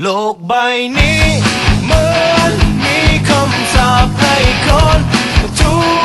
โลกใบนี้เหมือนมีคำสาปให้คนทุก